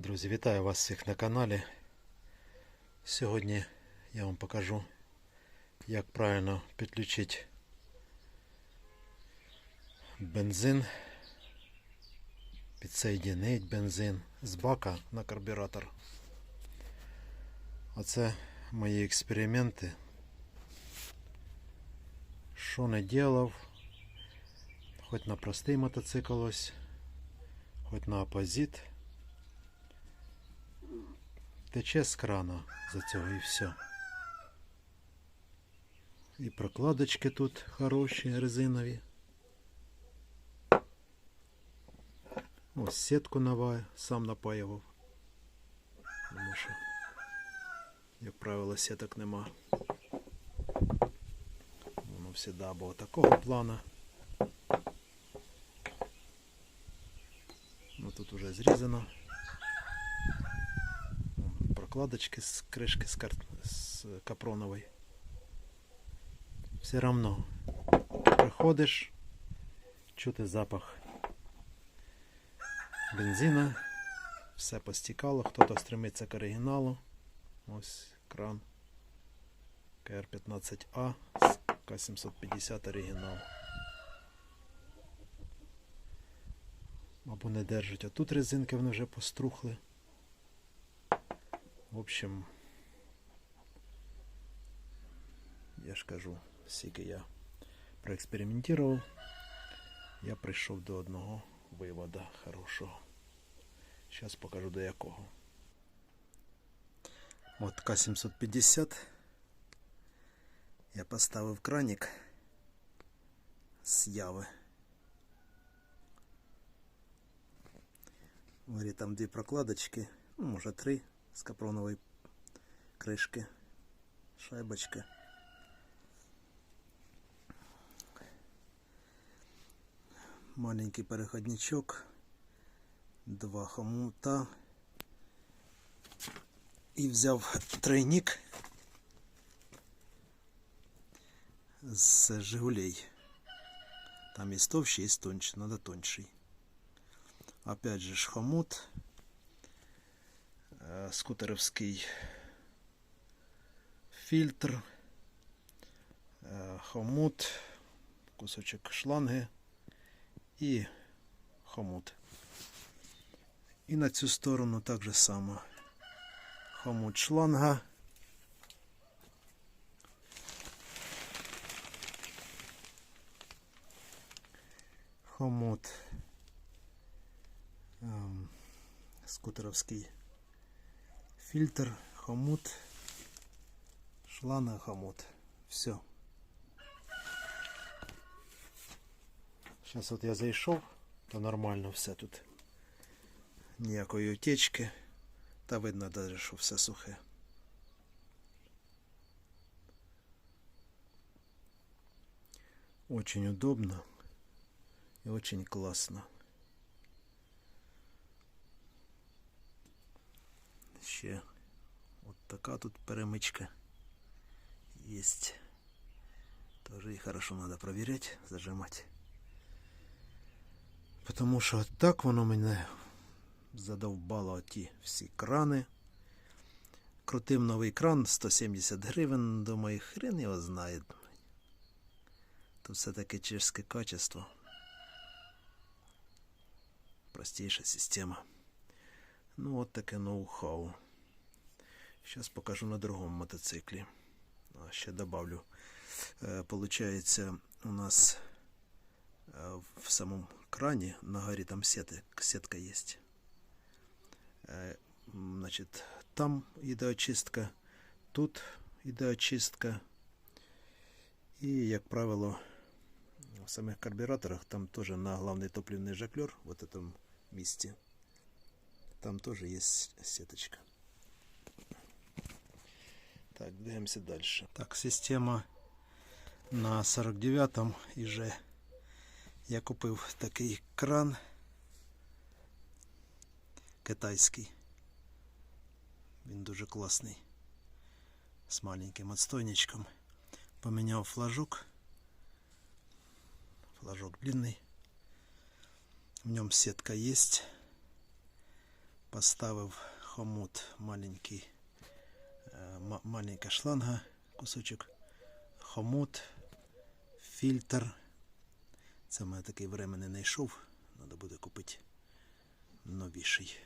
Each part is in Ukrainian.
Друзі, вітаю вас всіх на каналі. Сьогодні я вам покажу, як правильно підключити бензин, підсоєдинити бензин з бака на карбюратор. Оце мої експерименти. Що не ділав, хоч на простий мотоцикл ось, хоч на опозит. Тече з крана за цього і все. І прокладочки тут хороші, резинові. Ось сітку нова сам напаював. Тому що, як правило, сіток нема. Воно завжди було такого плана. Ну тут уже зрізано прокладочки з кришки з, кар... з капронової. Все равно приходиш, чути запах бензина, все постікало, хто-то стремиться к оригіналу. Ось кран КР-15А з К750 оригінал. Або не держать, а тут резинки вони вже пострухли. В общем, я ж кажу, скільки я проекспериментував, я прийшов до одного виводу хорошого. Зараз покажу до якого. От К750. Я поставив краник з яви. Говорі, там дві прокладочки, ну, може три З капронової кришки, шайбочка. Маленький переходничок, два хомута. І взяв тройник з Жигулей. Там есть товщий, есть тоньше, надо тоньший. Опять же хомут скутеровський фільтр, е, хомут, кусочок шланги і хомут. І на цю сторону так же само. Хомут шланга. Хомут ем, скутеровський фильтр, хомут, шланга, хомут. Все. Зараз от я зайшов, то нормально все тут. Ніякої утечки. Та видно навіть, що все сухе. Очень удобно и очень классно. Ще от така тут перемичка есть. Тоже и хорошо надо проверять, зажимать. Потому що так воно мене задовбало ті всі крани. Крутив новий кран 170 гривень, думаю, хрен його знає. Тут все-таки чешське качество. Простіша система. Ну, от таке ноу-хау. Сейчас покажу на другому мотоциклі. А, ще добавлю. Е, Получається, у нас е, в самому крані на горі там сети, сетка є. Е, Значить, там йде очистка, тут йде очистка. І, як правило, в самих карбюраторах там теж на главний топливний жаклер, в этом місці, там тоже есть сеточка. Так, двигаемся дальше. Так, система на 49-му іже. Я купив такий кран китайський. Він дуже класний. З маленьким отстойничком. Поміняв флажок. Флажок длинный. В нем сетка есть. Поставив хомут маленький, е, маленька шланга, кусочок, хомут, фільтр. Це мене такий временний не йшов. Треба буде купити новіший.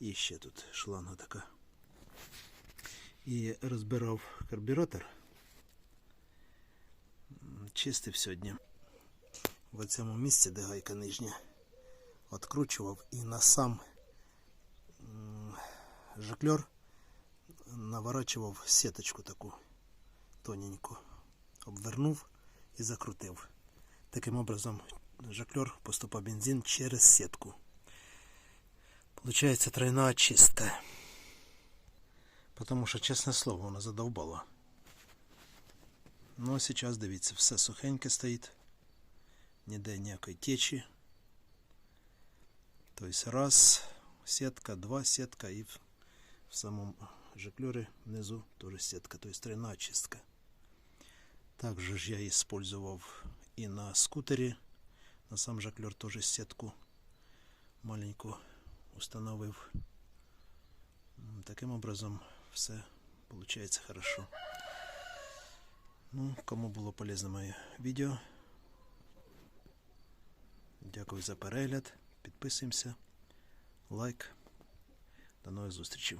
І ще тут шланга така. І розбирав карбюратор. Чистив сьогодні. В цьому місці, де гайка нижня, откручував і на сам жикльор наворачував сіточку таку тоненьку. Обвернув і закрутив. Таким образом, жаклер поступав бензин через сетку. Получается тройная очистка. Потому що, чесне слово, вона задовбала. Ну, а зараз дивіться, все сухеньке стоїть. Ніде ніякої течі. Тобто раз, сетка, два сетка і в, самому жикльорі внизу теж сетка, тобто тройна очистка. Також ж я использовав і на скутері. На сам жаклер теж сетку маленьку установив. Таким образом все получается хорошо. Ну, кому було полезно моє відео. Дякую за перегляд. Підписуємося. Лайк. До нових зустрічей.